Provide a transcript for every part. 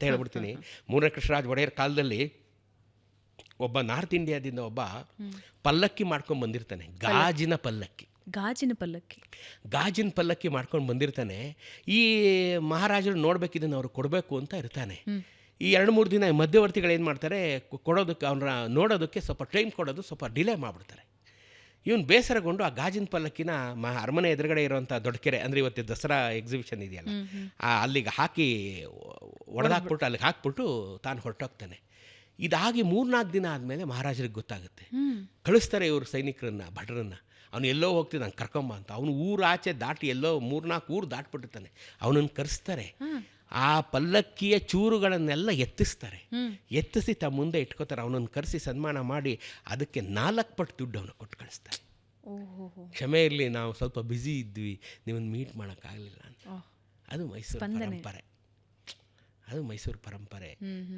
ಕಥೆ ಹೇಳ್ಬಿಡ್ತೀನಿ. ಮೂರನೇ ಕೃಷ್ಣರಾಜ್ ಒಡೆಯರ್ ಕಾಲದಲ್ಲಿ ಒಬ್ಬ ನಾರ್ತ್ ಇಂಡಿಯಾದಿಂದ ಒಬ್ಬ ಪಲ್ಲಕ್ಕಿ ಮಾಡ್ಕೊಂಡು ಬಂದಿರ್ತಾನೆ. ಗಾಜಿನ ಪಲ್ಲಕ್ಕಿ. ಗಾಜಿನ ಪಲ್ಲಕ್ಕಿ. ಗಾಜಿನ ಪಲ್ಲಕ್ಕಿ ಮಾಡ್ಕೊಂಡು ಬಂದಿರ್ತಾನೆ. ಈ ಮಹಾರಾಜರು ನೋಡ್ಬೇಕಿದ್ದನ್ನು ಅವ್ರು ಕೊಡಬೇಕು ಅಂತ ಇರ್ತಾನೆ. ಈ ಎರಡು ಮೂರು ದಿನ ಮಧ್ಯವರ್ತಿಗಳು ಏನು ಮಾಡ್ತಾರೆ ಕೊಡೋದಕ್ಕೆ ಅವ್ರನ್ನ ನೋಡೋದಕ್ಕೆ ಸ್ವಲ್ಪ ಟೈಮ್ ಕೊಡೋದು ಸ್ವಲ್ಪ ಡಿಲೇ ಮಾಡಿಬಿಡ್ತಾರೆ. ಇವನು ಬೇಸರಗೊಂಡು ಆ ಗಾಜಿನ ಪಲ್ಲಕ್ಕಿನ ಮ ಅರಮನೆ ಎದುರುಗಡೆ ಇರುವಂಥ ದೊಡ್ಡಕೆರೆ ಅಂದರೆ ಇವತ್ತು ದಸರಾ ಎಕ್ಸಿಬಿಷನ್ ಇದೆಯಲ್ಲ ಆ ಅಲ್ಲಿಗೆ ಹಾಕಿ ಒಡೆದಾಕ್ಬಿಟ್ಟು ಅಲ್ಲಿಗೆ ಹಾಕ್ಬಿಟ್ಟು ತಾನು ಹೊರಟೋಗ್ತಾನೆ. ಇದಾಗಿ ಮೂರ್ನಾಲ್ಕು ದಿನ ಆದಮೇಲೆ ಮಹಾರಾಜರಿಗೆ ಗೊತ್ತಾಗುತ್ತೆ. ಕಳಿಸ್ತಾರೆ ಇವರು ಸೈನಿಕರನ್ನ ಭಟರನ್ನ. ಅವನು ಎಲ್ಲೋ ಹೋಗ್ತಿದ್ದ ನಂಗೆ ಕರ್ಕೊಂಬ ಅಂತ. ಅವನು ಊರು ಆಚೆ ದಾಟಿ ಎಲ್ಲೋ ಮೂರ್ನಾಲ್ಕು ಊರು ದಾಟ್ಬಿಟ್ಟಿರ್ತಾನೆ. ಅವನನ್ನು ಕರೆಸ್ತಾರೆ. ಆ ಪಲ್ಲಕ್ಕಿಯ ಚೂರುಗಳನ್ನೆಲ್ಲ ಎತ್ತಿಸ್ತಾರೆ. ಎತ್ತಿಸಿ ತ ಮುಂದೆ ಇಟ್ಕೋತಾರೆ. ಅವನನ್ನು ಕರೆಸಿ ಸನ್ಮಾನ ಮಾಡಿ ಅದಕ್ಕೆ ನಾಲ್ಕು ಪಟ್ಟು ದುಡ್ಡು ಅವನು ಕೊಟ್ಟು ಕಳಿಸ್ತಾರೆ ಕ್ಷಮೆ ಇರಲಿ ನಾವು ಸ್ವಲ್ಪ ಬ್ಯುಸಿ ಇದ್ವಿ ನಿಮ್ಮನ್ನು ಮೀಟ್ ಮಾಡೋಕ್ಕಾಗಲಿಲ್ಲ ಅಂತ. ಅದು ಮೈಸೂರು ಪರಂಪರೆ. ಅದು ಮೈಸೂರು ಪರಂಪರೆ.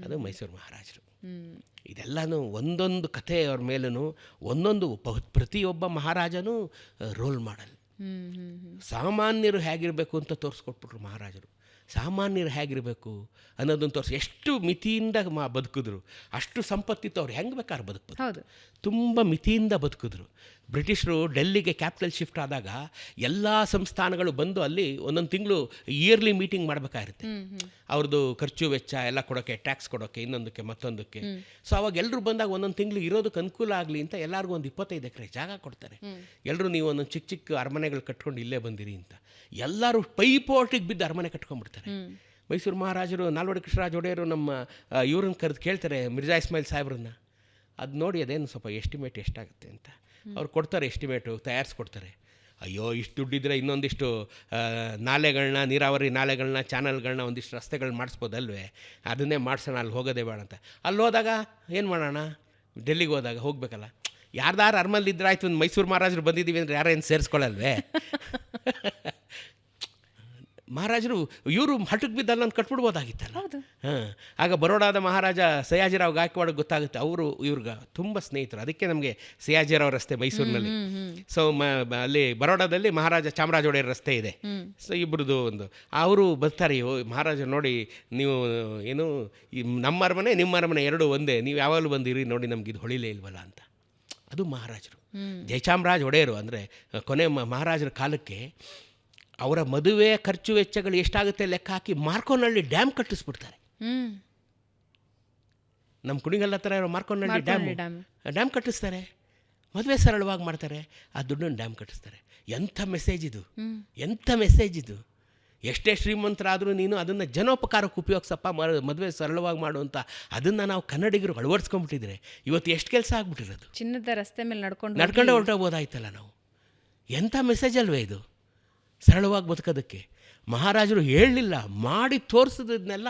ಅದು ಮೈಸೂರು ಮಹಾರಾಜರು. ಇದೆಲ್ಲನೂ ಒಂದೊಂದು ಕಥೆ ಅವ್ರ ಮೇಲೂ ಒಂದೊಂದು ಪ್ರತಿಯೊಬ್ಬ ಮಹಾರಾಜನೂ ರೋಲ್ ಮಾಡಲ್ ಸಾಮಾನ್ಯರು ಹೇಗಿರಬೇಕು ಅಂತ ತೋರಿಸ್ಕೊಟ್ಬಿಟ್ರು ಮಹಾರಾಜರು. ಸಾಮಾನ್ಯರು ಹೇಗಿರಬೇಕು ಅನ್ನೋದನ್ನು ತೋರಿಸಿ. ಎಷ್ಟು ಮಿತಿಯಿಂದ ಮಾ ಬದುಕಿದ್ರು ಅಷ್ಟು ಸಂಪತ್ತಿತ್ತು ಅವ್ರು. ಹೆಂಗೆ ಬೇಕಾದ್ರೆ ಬದುಕ್ಬೋದು. ಹೌದು. ತುಂಬ ಮಿತಿಯಿಂದ ಬದುಕಿದ್ರು. ಬ್ರಿಟಿಷರು ಡೆಲ್ಲಿಗೆ ಕ್ಯಾಪಿಟಲ್ ಶಿಫ್ಟ್ ಆದಾಗ ಎಲ್ಲ ಸಂಸ್ಥಾನಗಳು ಬಂದು ಅಲ್ಲಿ ಒಂದೊಂದು ತಿಂಗಳು ಇಯರ್ಲಿ ಮೀಟಿಂಗ್ ಮಾಡಬೇಕಾಗಿರುತ್ತೆ. ಅವ್ರದ್ದು ಖರ್ಚು ವೆಚ್ಚ ಎಲ್ಲ ಕೊಡೋಕ್ಕೆ ಟ್ಯಾಕ್ಸ್ ಕೊಡೋಕ್ಕೆ ಇನ್ನೊಂದಕ್ಕೆ ಮತ್ತೊಂದಕ್ಕೆ. ಸೊ ಅವಾಗ ಎಲ್ಲರೂ ಬಂದಾಗ ಒಂದೊಂದು ತಿಂಗಳು ಇರೋದಕ್ಕೆ ಅನುಕೂಲ ಆಗಲಿ ಅಂತ ಎಲ್ಲರಿಗೂ ಒಂದು ಇಪ್ಪತ್ತೈದು ಎಕರೆ ಜಾಗ ಕೊಡ್ತಾರೆ. ಎಲ್ಲರೂ ನೀವು ಒಂದೊಂದು ಚಿಕ್ಕ ಚಿಕ್ಕ ಅರಮನೆಗಳು ಕಟ್ಕೊಂಡು ಇಲ್ಲೇ ಬಂದಿರಿ ಅಂತ. ಎಲ್ಲರೂ ಪೈಪೋಟಿಗೆ ಬಿದ್ದು ಅರಮನೆ ಕಟ್ಕೊಂಡ್ಬಿಡ್ತಾರೆ. ಮೈಸೂರು ಮಹಾರಾಜರು ನಾಲ್ವಡಿ ಕೃಷ್ಣರಾಜ ಒಡೆಯರು ನಮ್ಮ ಇವ್ರನ್ನ ಕರೆದು ಕೇಳ್ತಾರೆ ಮಿರ್ಜಾ ಇಸ್ಮಾಯಿಲ್ ಸಾಹೇಬ್ರನ್ನ. ಅದು ನೋಡಿ ಅದೇನು ಸ್ವಲ್ಪ ಎಸ್ಟಿಮೇಟ್ ಎಷ್ಟಾಗುತ್ತೆ ಅಂತ. ಅವ್ರು ಕೊಡ್ತಾರೆ ಎಸ್ಟಿಮೇಟು ತಯಾರಿಸ್ಕೊಡ್ತಾರೆ. ಅಯ್ಯೋ ಇಷ್ಟು ದುಡ್ಡಿದ್ರೆ ಇನ್ನೊಂದಿಷ್ಟು ನಾಲೆಗಳನ್ನ ನೀರಾವರಿ ನಾಲೆಗಳನ್ನ ಚಾನಲ್ಗಳನ್ನ ಒಂದಿಷ್ಟು ರಸ್ತೆಗಳು ಮಾಡಿಸ್ಬೋದಲ್ವೇ? ಅದನ್ನೇ ಮಾಡಿಸೋಣ ಅಲ್ಲಿ ಹೋಗೋದೇ ಬೇಡ ಅಂತ. ಅಲ್ಲಿ ಹೋದಾಗ ಏನು ಮಾಡೋಣ? ಡೆಲ್ಲಿಗೆ ಹೋದಾಗ ಹೋಗ್ಬೇಕಲ್ಲ. ಯಾರ್ದಾರು ಅರ್ಮಲ್ಲಿ ಇದ್ರಾಯ್ತು ಒಂದು ಮೈಸೂರು ಮಹಾರಾಜರು ಬಂದಿದ್ದೀವಿ ಅಂದರೆ ಯಾರೇನು ಸೇರಿಸ್ಕೊಳ್ಳಲ್ವೇ ಮಹಾರಾಜರು ಇವರು ಹಟಕ್ ಬಿದ್ದಲ್ಲ ಅಂತ ಕಟ್ಬಿಡ್ಬೋದಾಗಿತ್ತಲ್ಲ? ಹಾಂ. ಆಗ ಬರೋಡಾದ ಮಹಾರಾಜ ಸಯಾಜಿರಾವ್ ಗಾಯಕ್ವಾಡ್ ಗೊತ್ತಾಗುತ್ತೆ. ಅವರು ಇವ್ರಿಗೆ ತುಂಬ ಸ್ನೇಹಿತರು. ಅದಕ್ಕೆ ನಮಗೆ ಸಯಾಜಿರಾವ್ ರಸ್ತೆ ಮೈಸೂರಿನಲ್ಲಿ. ಸೊ ಮ ಅಲ್ಲಿ ಬರೋಡಾದಲ್ಲಿ ಮಹಾರಾಜ ಚಾಮರಾಜ ಒಡೆಯರ್ ರಸ್ತೆ ಇದೆ. ಸೊ ಇಬ್ಬರದು ಒಂದು. ಅವರು ಬರ್ತಾರೆ ಓ ಮಹಾರಾಜ ನೋಡಿ ನೀವು ಏನು ಈ ನಮ್ಮ ಅರಮನೆ ನಿಮ್ಮ ಅರಮನೆ ಎರಡು ಒಂದೇ. ನೀವು ಯಾವಾಗಲೂ ಬಂದಿರಿ ನೋಡಿ ನಮ್ಗೆ ಇದು ಹೊಳಿಲೇ ಇಲ್ವಲ್ಲ ಅಂತ. ಅದು ಮಹಾರಾಜರು. ಜಯಚಾಮರಾಜ ಒಡೆಯರು ಅಂದರೆ ಕೊನೆ ಮಹಾರಾಜರ ಕಾಲಕ್ಕೆ ಅವರ ಮದುವೆ ಖರ್ಚು ವೆಚ್ಚಗಳು ಎಷ್ಟಾಗುತ್ತೆ ಲೆಕ್ಕ ಹಾಕಿ ಮಾರ್ಕೋನಹಳ್ಳಿ ಡ್ಯಾಮ್ ಕಟ್ಟಿಸ್ಬಿಡ್ತಾರೆ. ನಮ್ಮ ಕುಣಿಗಲ್ ಹತ್ರ ಇರೋ ಮಾರ್ಕೋನಹಳ್ಳಿ ಡ್ಯಾಮ್. ಡ್ಯಾಮ್. ಡ್ಯಾಮ್ ಕಟ್ಟಿಸ್ತಾರೆ. ಮದುವೆ ಸರಳವಾಗಿ ಮಾಡ್ತಾರೆ. ಆ ದುಡ್ಡನ್ನು ಡ್ಯಾಮ್ ಕಟ್ಟಿಸ್ತಾರೆ. ಎಂಥ ಮೆಸೇಜ್ ಇದು. ಎಂಥ ಮೆಸೇಜ್ ಇದು. ಎಷ್ಟೇ ಶ್ರೀಮಂತರಾದರೂ ನೀನು ಅದನ್ನು ಜನೋಪಕಾರಕ್ಕೆ ಉಪಯೋಗಿಸಪ್ಪ ಮದುವೆ ಸರಳವಾಗಿ ಮಾಡುವಂಥ ಅದನ್ನು ನಾವು ಕನ್ನಡಿಗರು ಅಳವಡಿಸ್ಕೊಂಡ್ಬಿಟ್ಟಿದ್ರೆ ಇವತ್ತು ಎಷ್ಟು ಕೆಲಸ ಆಗ್ಬಿಟ್ಟಿರೋದು. ಚಿನ್ನದ ರಸ್ತೆ ಮೇಲೆ ನಡ್ಕೊಂಡು ನಡ್ಕೊಂಡೇ ಹೊರಟೋಗ್ಬೋದಾಯ್ತಲ್ಲ ನಾವು. ಎಂಥ ಮೆಸೇಜ್ ಅಲ್ವೇ ಇದು. ಸರಳವಾಗಿ ಬದುಕೋದಕ್ಕೆ. ಮಹಾರಾಜರು ಹೇಳಲಿಲ್ಲ ಮಾಡಿ ತೋರಿಸಿದ್ನೆಲ್ಲ